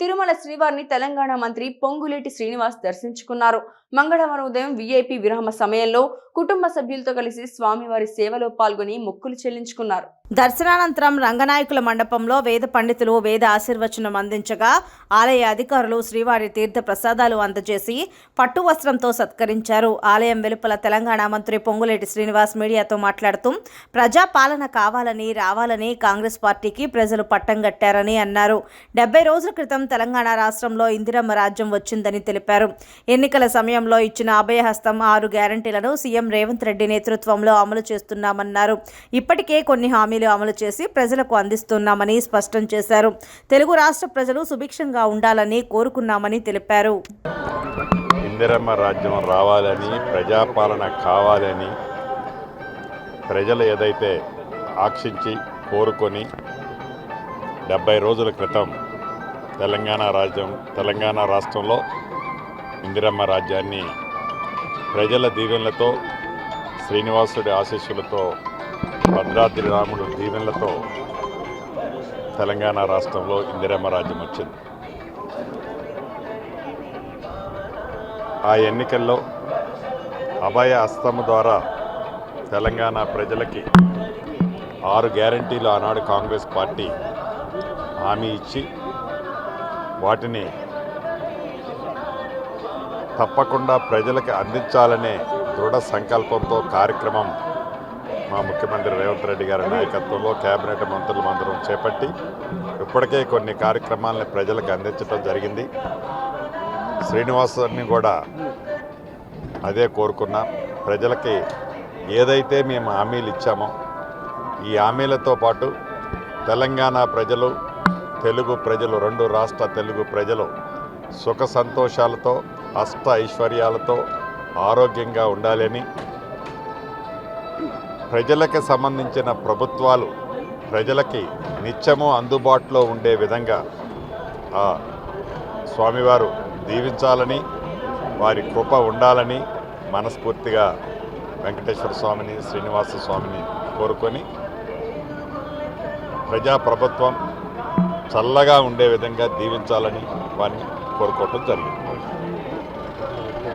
తిరుమల శ్రీవారిని తెలంగాణ మంత్రి పొంగులేటి శ్రీనివాస్ దర్శించుకున్నారు. మంగళవారం ఉదయం విఐపి విరామ సమయంలో కుటుంబ సభ్యులతో కలిసి స్వామివారి సేవలో పాల్గొని మొక్కులు చెల్లించుకున్నారు. దర్శనానంతరం రంగనాయకుల మండపంలో వేద పండితులు వేద ఆశీర్వచనం అందించగా ఆలయ అధికారులు శ్రీవారి తీర్థ ప్రసాదాలు అందజేసి పట్టు వస్త్రంతో సత్కరించారు. ఆలయం వెలుపల తెలంగాణ మంత్రి పొంగులేటి శ్రీనివాస్ మీడియాతో మాట్లాడుతూ ప్రజాపాలన కావాలని రావాలని కాంగ్రెస్ పార్టీకి ప్రజలు పట్టం కట్టారని అన్నారు. డెబ్బై రోజుల క్రితం తెలంగాణ రాష్ట్రంలో ఇందిరమ్మ రాజ్యం వచ్చిందని తెలిపారు. ఎన్నికల సమయంలో ఇచ్చిన అభయహస్తం ఆరు గ్యారంటీలను సీఎం రేవంత్ రెడ్డి నేతృత్వంలో అమలు చేస్తున్నామన్నారు. ఇప్పటికే కొన్ని హామీలు అమలు చేసి ప్రజలకు అందిస్తున్నామని స్పష్టం చేశారు. తెలుగు రాష్ట్ర ప్రజలు సుభిక్షంగా ఉండాలని కోరుకున్నామని తెలిపారు. ఇందిరమ్మ రాజ్యం రావాలని ప్రజాపాలన కావాలని ప్రజలు ఏదైతే ఆక్షించి కోరుకొని డెబ్బై రోజుల క్రితం తెలంగాణ రాజ్యం తెలంగాణ రాష్ట్రంలో ఇందిరమ్మ రాజ్యాన్ని ప్రజల దీవెనలతో శ్రీనివాసుడి ఆశీస్సులతో భద్రాద్రి రాముడు దీవెనలతో తెలంగాణ రాష్ట్రంలో ఇందిరమ్మ రాజ్యం వచ్చింది. ఆ ఎన్నికల్లో అభయ హస్తము ద్వారా తెలంగాణ ప్రజలకి ఆరు గ్యారంటీలు ఆనాడు కాంగ్రెస్ పార్టీ హామీ ఇచ్చి వాటిని తప్పకుండా ప్రజలకు అందించాలనే దృఢ సంకల్పంతో కార్యక్రమం మా ముఖ్యమంత్రి రేవంత్ రెడ్డి గారి నాయకత్వంలో కేబినెట్ మంత్రులు మందరం చేపట్టి ఇప్పటికే కొన్ని కార్యక్రమాలను ప్రజలకు అందించడం జరిగింది. శ్రీనివాసుని కూడా అదే కోరుకున్నాం. ప్రజలకి ఏదైతే మేము హామీలు ఇచ్చామో ఈ హామీలతో పాటు తెలంగాణ ప్రజలు తెలుగు ప్రజలు రెండు రాష్ట్ర తెలుగు ప్రజలు సుఖ సంతోషాలతో అష్ట ఐశ్వర్యాలతో ఆరోగ్యంగా ఉండాలని ప్రజలకు సంబంధించిన ప్రభుత్వాలు ప్రజలకి నిత్యము అందుబాటులో ఉండే విధంగా ఆ స్వామివారు దీవించాలని వారి కృప ఉండాలని మనస్ఫూర్తిగా వెంకటేశ్వర స్వామిని శ్రీనివాస స్వామిని కోరుకొని ప్రజాప్రభుత్వం చల్లగా ఉండే విధంగా దీవించాలని వారిని కోరుకోవటం జరిగింది.